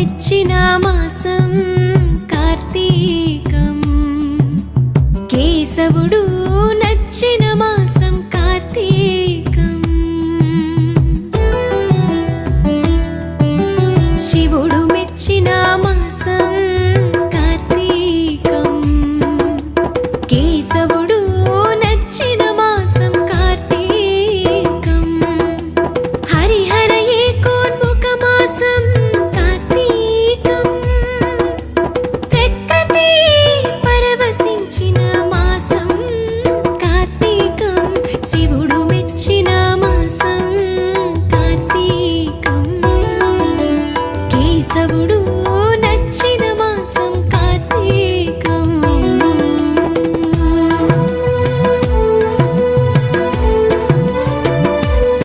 తెచ్చిన మాసం కార్తీకం. కేశవుడు వాసవుడు